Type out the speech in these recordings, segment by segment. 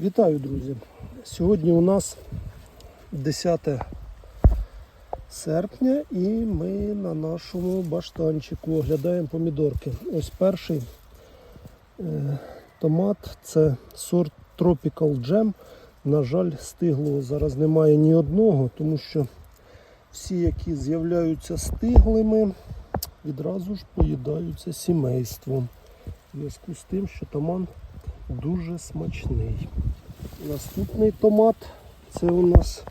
Вітаю, друзі! Сьогодні у нас 10 серпня і ми на нашому баштанчику оглядаємо помідорки. Ось перший е, томат це сорт Tropical Jam. На жаль, стиглого зараз немає ні одного, тому що всі, які з'являються стиглими, відразу ж поїдаються сімейством. В зв'язку з тим, що томат дуже смачний. Наступний томат це у нас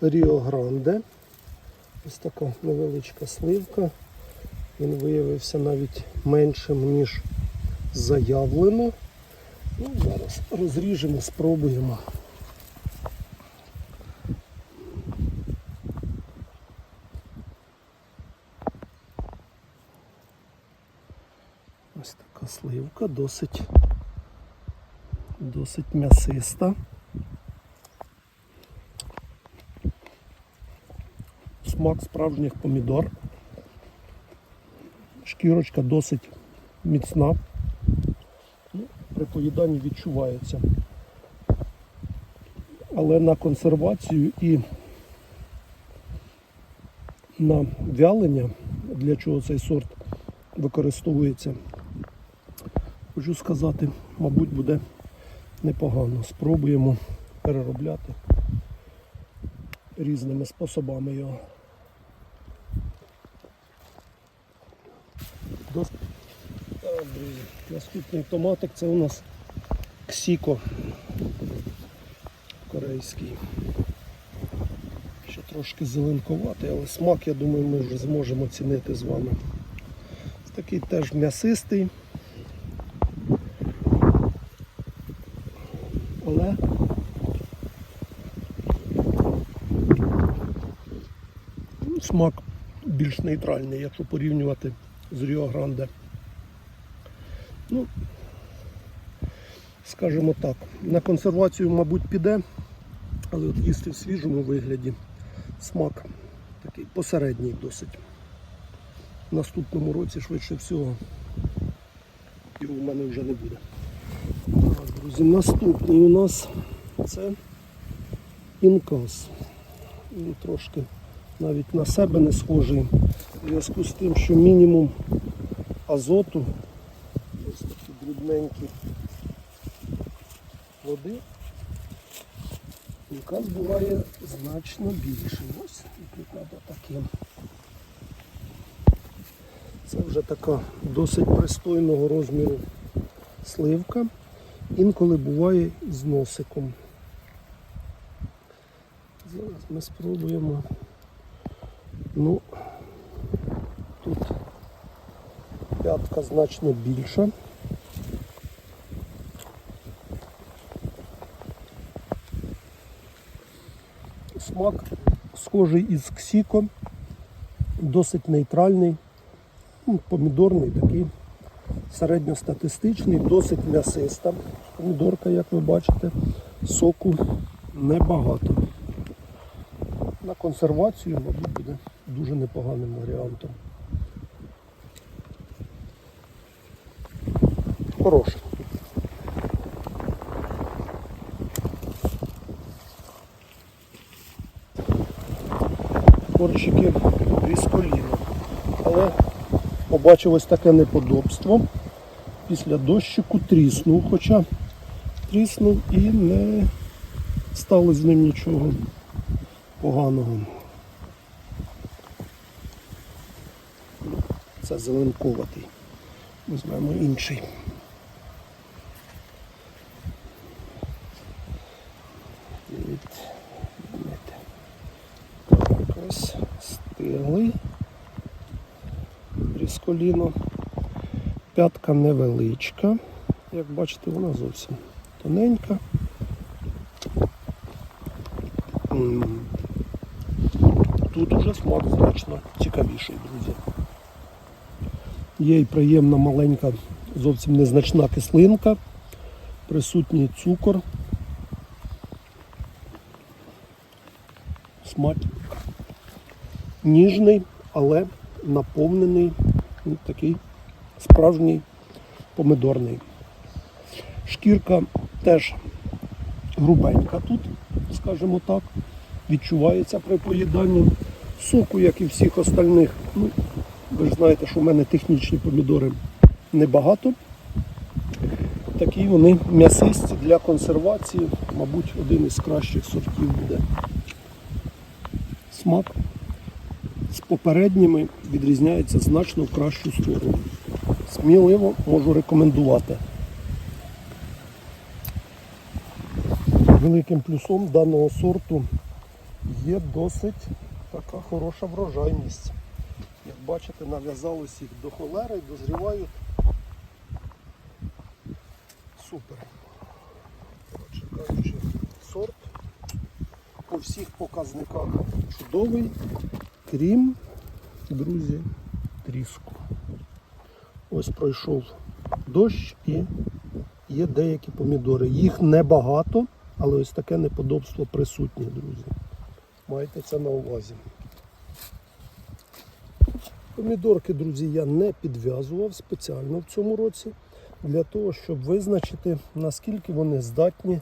Ріо Гранде. Ось така невеличка сливка. Він виявився навіть меншим, ніж заявлено. Ну, зараз розріжемо, спробуємо. Ось така сливка, досить, досить м'ясиста. Смак справжніх помідор. Шкірочка досить міцна. Ну, при поїданні відчувається. Але на консервацію і на вялення, для чого цей сорт використовується, хочу сказати, мабуть, буде непогано. Спробуємо переробляти різними способами його. Друзі, наступний томатик це у нас ксіко корейський. Ще трошки зеленкуватий, але смак, я думаю, ми вже зможемо оцінити з вами. Такий теж м'ясистий. Але ну, смак більш нейтральний, якщо порівнювати з Ріо Гранде. Ну, скажімо так, на консервацію, мабуть, піде, але от їсти в свіжому вигляді смак такий посередній досить. В наступному році, швидше всього, його в мене вже не буде. Так, друзі, наступний у нас це інкас. Він трошки навіть на себе не схожий. В зв'язку з тим, що мінімум азоту, ось такі дрібненькі води, інкас буває значно більший. Ось, наприклад, таким. Це вже така досить пристойного розміру сливка. Інколи буває з носиком. Зараз ми спробуємо. Ну, тут п'ятка значно більша. Смак схожий із ксіком, досить нейтральний, ну, помідорний такий середньостатистичний, досить м'ясиста. Помідорка, як ви бачите, соку небагато. Консервацію, мабуть, буде дуже непоганим варіантом. Хороший. Корчики різколіно. Але побачив ось таке неподобство. Після дощику тріснув, хоча тріснув і не стало з ним нічого поганого. Це зеленковатий. Візьмемо інший. Ось стиглий різколіно. П'ятка невеличка. Як бачите, вона зовсім тоненька. М. Тут уже смак значно цікавіший, друзі. Є і приємна маленька, зовсім незначна кислинка, присутній цукор. Смак ніжний, але наповнений ну, такий справжній помидорний. Шкірка теж грубенька тут, скажімо так, відчувається при поїданні. Соку, як і всіх остальних. Ну, ви ж знаєте, що в мене технічні помідори небагато. Такі вони м'ясисті для консервації, мабуть, один із кращих сортів буде. Смак з попередніми відрізняється значно в кращу сторону. Сміливо можу рекомендувати. Великим плюсом даного сорту є досить така хороша врожайність. Як бачите, нав'язалось їх до холери, дозрівають супер. Кажучи, сорт по всіх показниках чудовий, крім, друзі, тріску. Ось пройшов дощ і є деякі помідори. Їх небагато, але ось таке неподобство присутнє, друзі. Майте це на увазі. Помідорки, друзі, я не підв'язував спеціально в цьому році для того, щоб визначити, наскільки вони здатні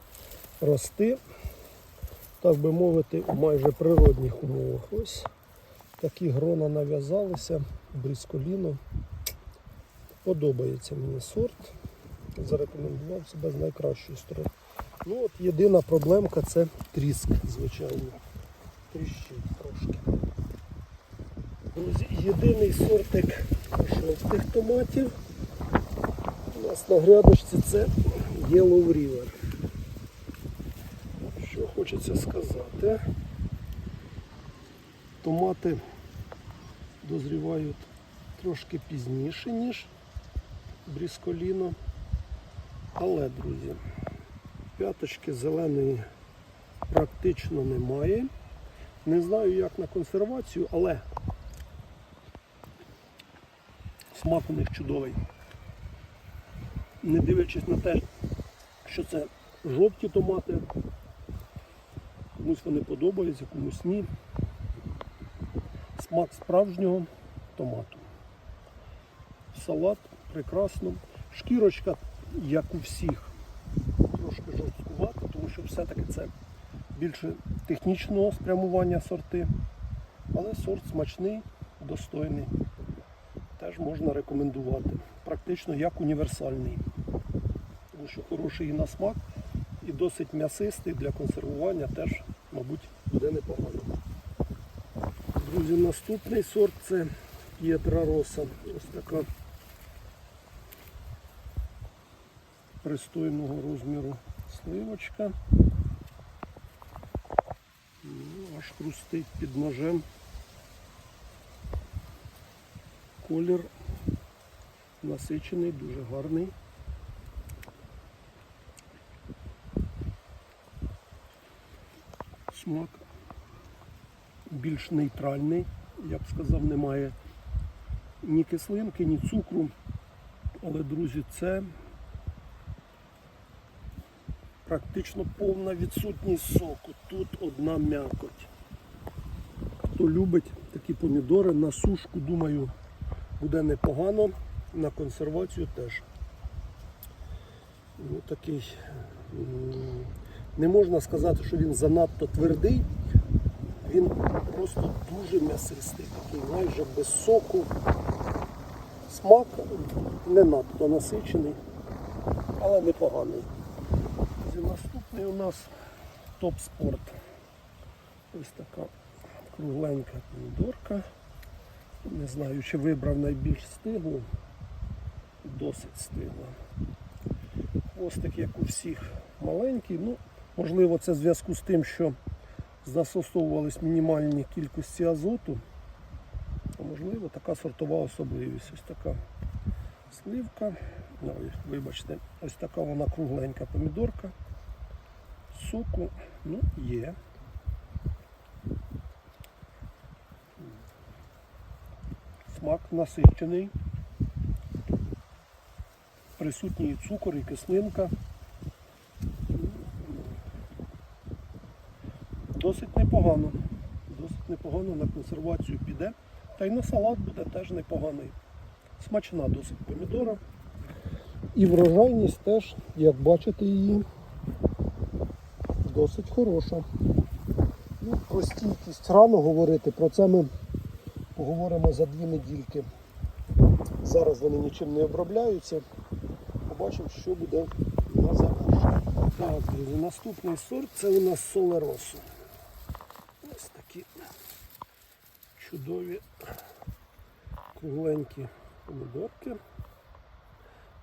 рости, так би мовити, у майже природних умовах. Ось такі грона нав'язалися, брізколіно. Подобається мені сорт. Зарекомендував себе з найкращої сторони. Ну от єдина проблемка це тріск, звичайно. Тріщить трошки. Друзі, єдиний сортик жовтих томатів у нас на грядочці це Yellow River. Що хочеться сказати. Томати дозрівають трошки пізніше, ніж брісколіно. Але, друзі, п'яточки зеленої практично немає. Не знаю, як на консервацію, але смак у них чудовий. Не дивлячись на те, що це жовті томати, комусь вони подобаються, комусь ні. Смак справжнього томату. Салат прекрасно. Шкірочка, як у всіх, трошки жорсткувата, тому що все-таки це більше технічного спрямування сорти. Але сорт смачний, достойний. Теж можна рекомендувати. Практично як універсальний. Тому що хороший і на смак, і досить м'ясистий для консервування теж, мабуть, буде непогано. Друзі, наступний сорт це П'єтра Роса. Ось така пристойного розміру сливочка. Ну, Аж хрустить під ножем. Колір насичений, дуже гарний. Смак більш нейтральний, я б сказав, немає ні кислинки, ні цукру. Але, друзі, це практично повна відсутність соку. Тут одна м'якоть. Хто любить такі помідори на сушку, думаю, буде непогано. На консервацію теж. Ну, такий, не можна сказати, що він занадто твердий. Він просто дуже м'ясистий, такий майже без соку. Смак не надто насичений, але непоганий. Наступний у нас топ-спорт. Ось така кругленька помідорка. Не знаю, чи вибрав найбільш стиглу. Досить стигла. Хвостик, як у всіх, маленький. Ну, можливо, це в зв'язку з тим, що застосовувались мінімальні кількості азоту. А можливо, така сортова особливість. Ось така сливка. Ой, вибачте, ось така вона кругленька помідорка. Соку, ну, є. Смак насичений. Присутній і цукор, і кислинка. Досить непогано. Досить непогано на консервацію піде. Та й на салат буде теж непоганий. Смачна досить помідора. І врожайність теж, як бачите її, досить хороша. Ну, про стійкість рано говорити, про це ми поговоримо за дві недільки. Зараз вони нічим не обробляються. Побачимо, що буде на завершення. Так, друзі, наступний сорт це у нас Солеросо. Ось такі чудові кругленькі помідорки.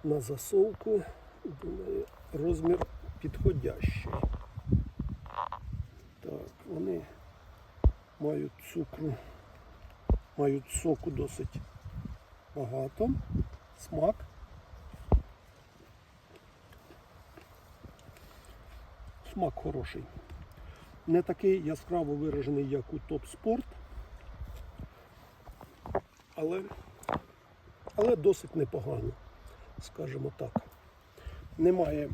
На засолку думаю, розмір підходящий. Так, вони мають цукру, мають соку досить багато, смак. Смак хороший. Не такий яскраво виражений, як у топ спорт, але, але досить непогано, скажімо так. Немає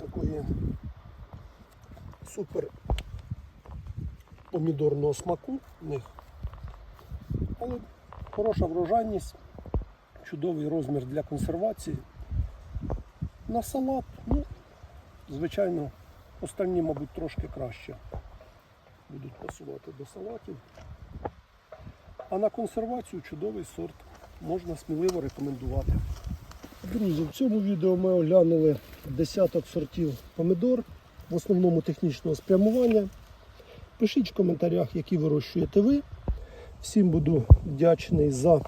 такої супер помідорного смаку в них. Але хороша врожайність, чудовий розмір для консервації. На салат, ну, звичайно, останні, мабуть, трошки краще будуть пасувати до салатів. А на консервацію чудовий сорт можна сміливо рекомендувати. Друзі, в цьому відео ми оглянули десяток сортів помідор, в основному технічного спрямування. Пишіть в коментарях, які вирощуєте ви. Всім буду вдячний за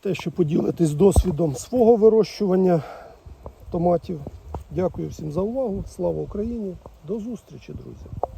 те, що поділитесь досвідом свого вирощування томатів. Дякую всім за увагу. Слава Україні! До зустрічі, друзі!